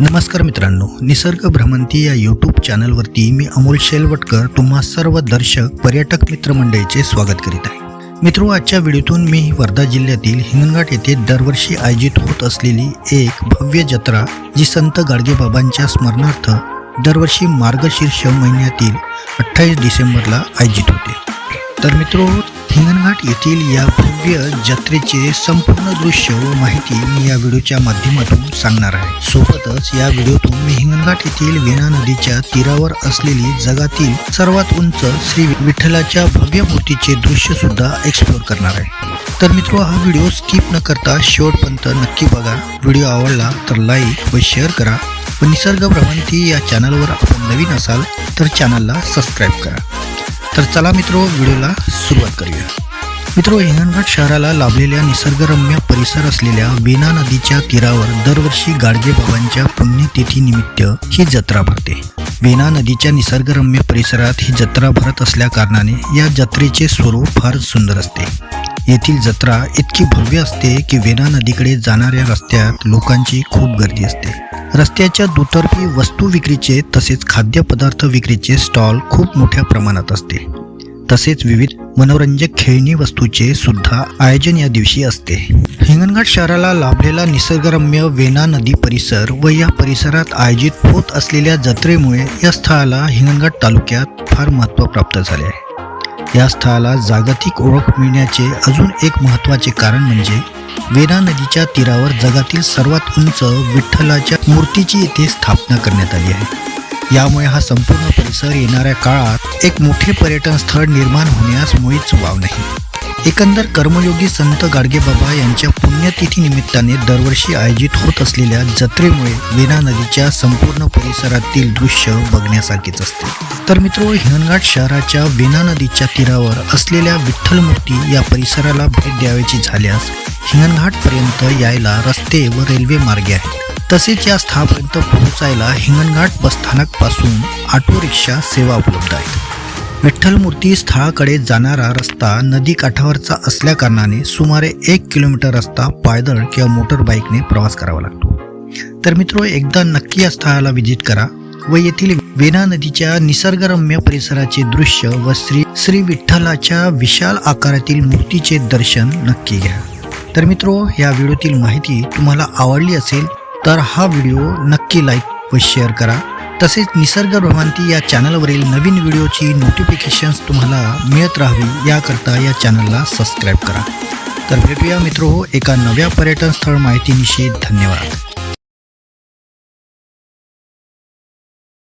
नमस्कार मित्रांनो निसर्ग भ्रमंती या यूट्यूब चॅनलवरती मी अमोल शेलवटकर तुम्हा सर्व दर्शक पर्यटक मित्रमंडळीचे स्वागत करीत आहे. मित्रो आजच्या व्हिडिओतून मी वर्धा जिल्ह्यातील हिंगणघाट येथे दरवर्षी आयोजित होत असलेली एक भव्य जत्रा जी संत गाडगेबाबांच्या स्मरणार्थ दरवर्षी मार्गशीर्ष महिन्यातील अठ्ठावीस डिसेंबरला आयोजित होते. तर मित्रो हिंगणघाट येथील या भव्य जत्रेचे संपूर्ण दृश्य व माहिती मी या व्हिडिओच्या माध्यमातून सांगणार आहे. सोबतच या व्हिडिओतून मी हिंगणघाट येथील वेणा नदीच्या तीरावर असलेली जगातील सर्वात उंच श्री विठ्ठलाच्या भव्य मूर्तीचे दृश्य सुद्धा एक्सप्लोर करणार आहे. तर मित्र हा व्हिडिओ स्किप न करता शेवटपर्यंत नक्की बघा. व्हिडिओ आवडला तर लाईक व शेअर करा व निसर्ग भ्रमंती या चॅनलवर आपण नवीन असाल तर चॅनलला सबस्क्राईब करा. तर चला मित्रो व्हिडिओला सुरुवात करूया. मित्रो हिंगणघाट शहराला लाभलेल्या निसर्गरम्य परिसर असलेल्या वेना नदीच्या तीरावर दरवर्षी गाडगेबाबांच्या पुण्यतिथीनिमित्त ही जत्रा भरते. वेना नदीच्या निसर्गरम्य परिसरात ही जत्रा भरत असल्या कारणाने या जत्रेचे स्वरूप फार सुंदर असते. येथील जत्रा इतकी भव्य असते की वेना नदीकडे जाणाऱ्या रस्त्यात लोकांची खूप गर्दी असते. रस्त्याच्या दुतर्फी वस्तू विक्रीचे तसेच खाद्यपदार्थ विक्रीचे स्टॉल खूप मोठ्या प्रमाणात असते. तसेच विविध मनोरंजक खेळणी वस्तूचे सुद्धा आयोजन या दिवशी असते. हिंगणघाट शहराला लाभलेला निसर्गरम्य वेना नदी परिसर व या परिसरात आयोजित होत असलेल्या जत्रेमुळे या स्थळाला हिंगणघाट तालुक्यात फार महत्त्व प्राप्त झाले आहे. या स्थळाला जागतिक ओळख मिळण्याचे अजून एक महत्त्वाचे कारण म्हणजे वेदा नदीच्या तीरावर जगातील सर्वात उंच विठ्ठलाच्या मूर्तीची येथे स्थापना करण्यात आली आहे. यामुळे हा संपूर्ण परिसर येणाऱ्या काळात एक मोठे पर्यटन स्थळ निर्माण होण्यास मुळीच वाव नाही. एकंदर कर्मयोगी संत गाडगेबाबा यांच्या पुण्यतिथी निमित्ताने दरवर्षी आयोजित होत असलेल्या जत्रेमुळे वेणा नदीच्या संपूर्ण परिसरातील दृश्य बघण्यासारखेच असते. तर मित्रो हिंगणघाट शहराच्या वेणा नदीच्या तीरावर असलेल्या विठ्ठल मूर्ती या परिसराला भेट द्यावयाची झाल्यास हिंगणघाटपर्यंत यायला रस्ते व रेल्वे मार्गे आहेत. तसेच या स्थळापर्यंत पोहोचायला हिंगणघाट बसस्थानकपासून ऑटो रिक्षा सेवा उपलब्ध आहेत. विठ्ठल मूर्ती स्थळाकडे जाणारा रस्ता नदी काठावरचा असल्याकारणाने सुमारे एक किलोमीटर रस्ता पायदळ किंवा मोटर बाईकने प्रवास करावा लागतो. तर मित्रो एकदा नक्की या स्थळाला व्हिजिट करा व येथील वेना नदीच्या निसर्गरम्य परिसराचे दृश्य व श्री श्री विठ्ठलाच्या विशाल आकारातील मूर्तीचे दर्शन नक्की घ्या. तर मित्रो या व्हिडिओतील माहिती तुम्हाला आवडली असेल तर हा व्हिडिओ नक्की लाईक व शेअर करा. तसेच निसर्ग भ्रमांती या चॅनलवरील नवीन व्हिडिओची नोटिफिकेशन्स तुम्हाला मिळत राहावी याकरता या चॅनलला सबस्क्राईब करा. तर भेटूया मित्रो एका नव्या पर्यटन स्थळ माहितीनिशी. धन्यवाद.